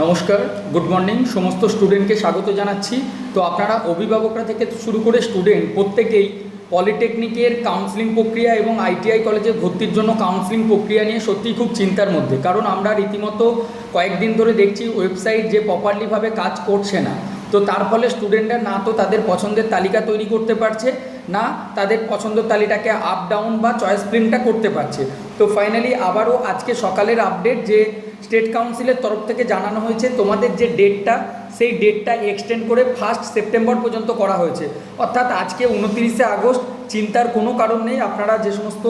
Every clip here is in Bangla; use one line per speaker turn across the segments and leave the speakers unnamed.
নমস্কার গুড মর্নিং সমস্ত স্টুডেন্টকে স্বাগত জানাচ্ছি। তো আপনারা অভিভাবকরা থেকে শুরু করে স্টুডেন্ট প্রত্যেকেই পলিটেকনিকের কাউন্সিলিং প্রক্রিয়া এবং আইটিআই কলেজে ভর্তির জন্য কাউন্সিলিং প্রক্রিয়া নিয়ে সত্যিই খুব চিন্তার মধ্যে। কারণ আমরা রীতিমতো কয়েকদিন ধরে দেখছি ওয়েবসাইট যে প্রপারলিভাবে কাজ করছে না। তো তার ফলে স্টুডেন্টরা না তো তাদের পছন্দের তালিকা তৈরি করতে পারছে, না তাদের পছন্দের তালিকাকে আপ ডাউন বা চয়েস প্রিন্টটা করতে পারছে। তো ফাইনালি আবারও আজকে সকালের আপডেট যে স্টেট কাউন্সিলের তরফ থেকে জানানো হয়েছে, তোমাদের যে ডেটটা সেই ডেটটা এক্সটেন্ড করে ফার্স্ট সেপ্টেম্বর পর্যন্ত করা হয়েছে। অর্থাৎ আজকে উনত্রিশে আগস্ট, চিন্তার কোনো কারণ নেই। আপনারা যে সমস্ত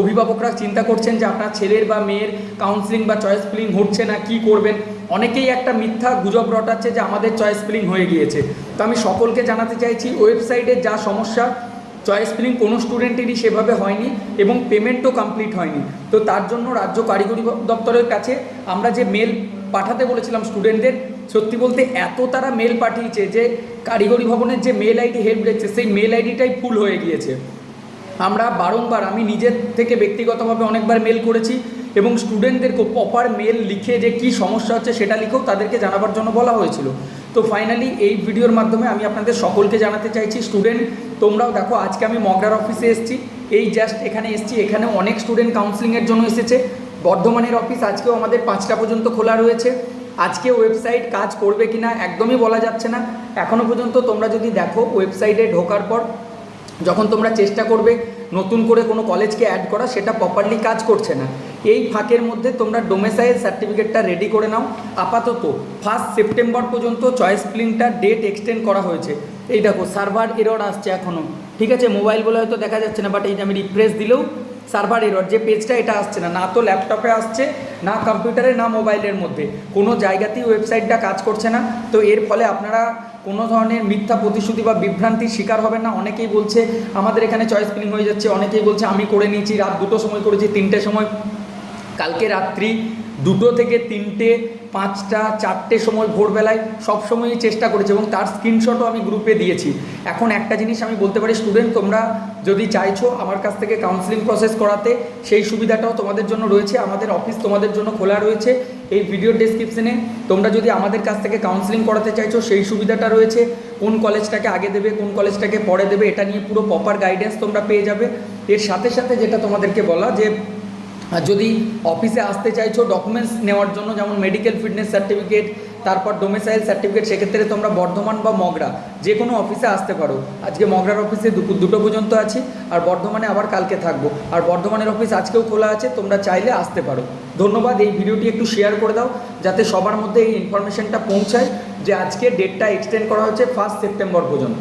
অভিভাবকরা চিন্তা করছেন যে আপনার ছেলের বা মেয়ের কাউন্সিলিং বা চয়েস ফিলিং হচ্ছে না, কি করবেন, অনেকেই একটা মিথ্যা গুজব রটাচ্ছে যে আমাদের চয়েস ফিলিং হয়ে গিয়েছে। তো আমি সকলকে জানাতে চাইছি ওয়েবসাইটে যা সমস্যা চয়েস ফিলিং কোনো স্টুডেন্টেরই সেভাবে হয়নি এবং পেমেন্টও কমপ্লিট হয়নি। তো তার জন্য রাজ্য কারিগরি দপ্তরের কাছে আমরা যে মেল পাঠাতে বলেছিলাম স্টুডেন্টদের, সত্যি বলতে এত তারা মেল পাঠিয়েছে যে কারিগরি ভবনের যে মেল আইডি হেল্প দেখছে, সেই মেল আইডিটাই ফুল হয়ে গিয়েছে। আমরা বারংবার, আমি নিজের থেকে ব্যক্তিগতভাবে অনেকবার মেল করেছি এবং স্টুডেন্টদেরকে প্রপার মেল লিখে যে কি সমস্যা হচ্ছে সেটা লিখেও তাদেরকে জানাবার জন্য বলা হয়েছিল। তো ফাইনালি এই ভিডিওর মাধ্যমে আমি আপনাদের সকলকে জানাতে চাইছি, স্টুডেন্ট তোমরাও দেখো, আজকে আমি মগরার অফিসে এসেছি। এই জাস্ট এখানে এসেছি, এখানে অনেক স্টুডেন্ট কাউন্সিলিংয়ের জন্য এসেছে। বর্ধমানের অফিস আজকেও আমাদের পাঁচটা পর্যন্ত খোলা রয়েছে। আজকে ওয়েবসাইট কাজ করবে কিনা একদমই বলা যাচ্ছে না। এখনও পর্যন্ত তোমরা যদি দেখো ওয়েবসাইটে ঢোকার পর যখন তোমরা চেষ্টা করবে নতুন করে কোনো কলেজকে অ্যাড করা, সেটা প্রপারলি কাজ করছে না। এই ফাঁকের মধ্যে তোমরা ডোমেসাইল সার্টিফিকেটটা রেডি করে নাও। আপাতত ফার্স্ট সেপ্টেম্বর পর্যন্ত চয়েস ফিলিংটার ডেট এক্সটেন্ড করা হয়েছে। এই দেখো সার্ভার এরর আসছে এখনও ঠিক আছে মোবাইল বলে হয়তো দেখা যাচ্ছে না বাট এই যে আমি রিফ্রেশ দিলেও সার্ভার এরর যে পেজটা এটা আসছে না। না তো ল্যাপটপে আসছে, না কম্পিউটারে না মোবাইলের মধ্যে। কোনো জায়গাতেই ওয়েবসাইটটা কাজ করছে না। তো এর ফলে আপনারা কোনো ধরনের মিথ্যা প্রতিশ্রুতি বা বিভ্রান্তির শিকার হবেন না। অনেকেই বলছে, আমাদের এখানে চয়েস ফিলিং হয়ে যাচ্ছে। অনেকেই বলছে, আমি করে নিয়েছি, রাত দুটো সময় করেছি তিনটে সময় কালকে রাত্রি দুটো থেকে তিনটে, পাঁচটা, চারটে সময় ভোরবেলায় সব সময়ই চেষ্টা করেছি এবং তার স্ক্রিনশটও আমি গ্রুপে দিয়েছি। এখন একটা জিনিস আমি বলতে পারি স্টুডেন্ট তোমরা যদি চাইছো আমার কাছ থেকে কাউন্সিলিং প্রসেস করাতে, সেই সুবিধাটাও তোমাদের জন্য রয়েছে, আমাদের অফিস তোমাদের জন্য খোলা রয়েছে। এই ভিডিও ডেসক্রিপশনে তোমরা যদি আমাদের কাছ থেকে কাউন্সিলিং করাতে চাইছো, সেই সুবিধাটা রয়েছে। কোন কলেজটাকে আগে দেবে, কোন কলেজটাকে পরে দেবে, এটা নিয়ে পুরো প্রপার গাইডেন্স তোমরা পেয়ে যাবে। এর সাথে সাথে যেটা তোমাদেরকে বলা যে যদি অফিসে আসতে চাইছো ডকুমেন্টস নেওয়ার জন্য, যেমন মেডিকেল ফিটনেস সার্টিফিকেট তারপর ডোমিসাইল সার্টিফিকেট সেক্ষেত্রে তোমরা বর্ধমান বা মগরা যে কোনো অফিসে আসতে পারো। আজকে মগরার অফিসে দুপুর দুটো পর্যন্ত আছি, আর বর্ধমানে আবার কালকে থাকব। আর বর্ধমানের অফিস আজকেও খোলা আছে, তোমরা চাইলে আসতে পারো। ধন্যবাদ, এই ভিডিওটি একটু শেয়ার করে দাও, যাতে সবার মধ্যে এই ইনফরমেশনটা পৌঁছায় যে আজকে ডেটটা এক্সটেন্ড করা হচ্ছে ফার্স্ট সেপ্টেম্বর পর্যন্ত।